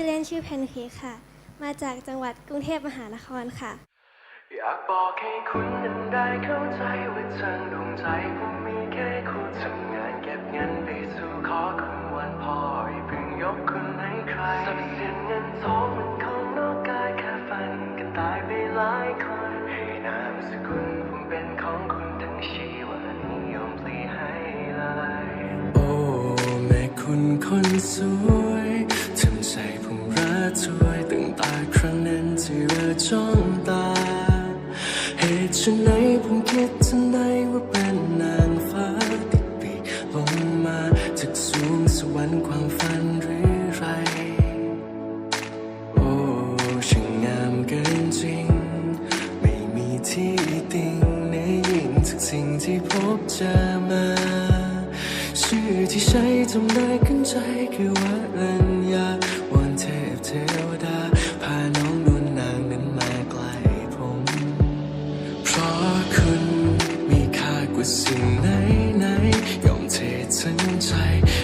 ชื่อเล่นชื่อแพนเค้กค่ะ มาจากจังหวัดกรุงเทพมหานครค่ะ อยากบอกให้คุณนั้นได้เข้าใจว่าทางดวงใจผมมีแค่คุณทำงานเก็บเงินไปสู่ขอคุณวันพ่ออย่าเพิ่งยกคุณให้ใครทรัพย์สินเงินทองมันของนอกกายแค่ฝันกันตายไปหลายคนให้นามสกุลผมเป็นของคุณทั้งชีวานิยมพลีให้เลยโอ้แม่คุณคนสวย เหตุไฉนผมคิดทันใดว่าเป็นนางฟ้าติดปีกลงมาจากสูงสวรรค์ความฝันหรือไร โอ้ช่างงามเกินจริง ไม่มีที่ติงในยิ่งจากสิ่งที่พบเจอมา ชื่อที่ใช้จำได้ขึ้นใจคือว่ารัญญาวอนเทพเทว สิ่งไหนไหนยอมเททั้งใจ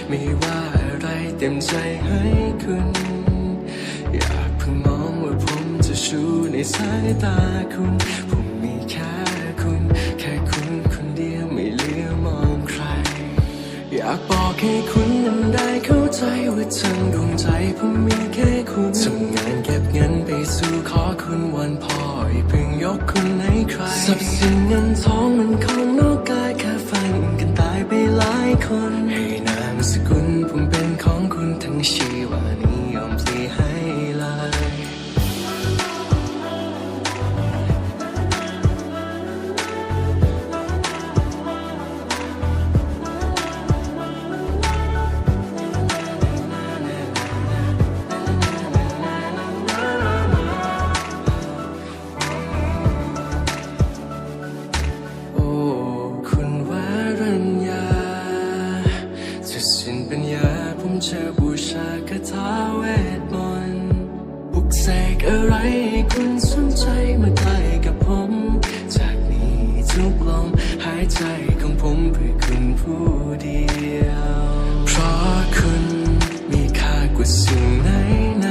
ไม่ว่าอะไรเต็มใจให้คุณ อยากเพิ่งมองว่าผมจะชูในสายตาคุณ ผมมีแค่คุณ แค่คุณคนเดียวไม่เลี้ยวมองใคร อยากบอกให้คุณนั้นได้เข้าใจว่าทางดวงใจผมมีแค่คุณทำงานเก็บเงินไปสู่ขอคุณวันพ่ออย่าเพิ่งยกคุณให้ใครทรัพย์สินเงินทองมันของ คนให้นามสกุลผมเป็นของคุณทั้งชีวานี้ อะไรคุณสนใจมาใกล้กับผม จากนี้ทุกลมหายใจของผมเพื่อคุณผู้เดียว เพราะคุณมีค่ากว่าสิ่งไหนไหน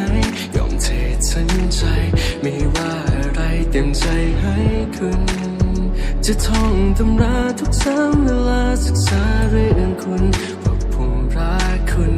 ยอมเททั้งใจ ไม่ว่าอะไรเต็มใจให้คุณ จะท่องตำราทุกซ้ำเวลาศึกษาเรื่องคุณว่าผมรักคุณ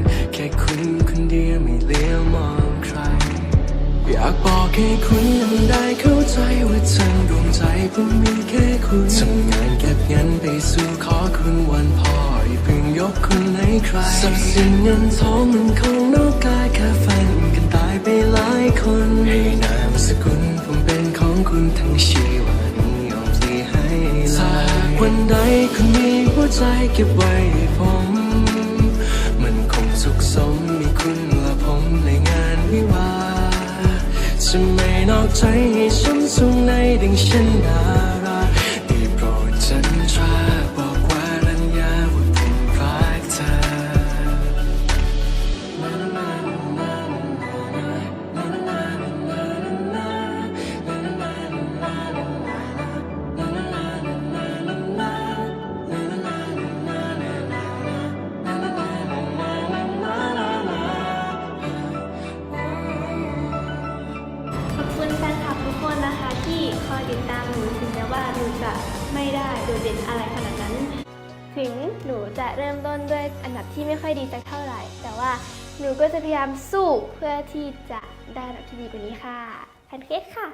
อยากบอกให้คุณนั้นได้เข้าใจว่าทางดวงใจผมมีแค่คุณทำงานเก็บเงินไปสู่ขอคุณวันพ่ออย่าเพิ่งยกคุณให้ใครทรัพย์สินเงินทองมันของนอกกายแค่ฝันกันตายไปหลายคนให้นามสกุลผมเป็นของคุณทั้งชีวานิยมพลีให้เลยถ้าวันใดคุณมีหัวใจเก็บไว้ให้ผม ใจให้ช้ำสูงในดังฉันดา จะไม่ได้โดดเด่นอะไรขนาดนั้น ถึงหนูจะเริ่มต้นด้วยอันดับที่ไม่ค่อยดีสักเท่าไหร่ แต่ว่าหนูก็จะพยายามสู้เพื่อที่จะได้อันดับที่ดีกว่านี้ค่ะแพนเค้กค่ะ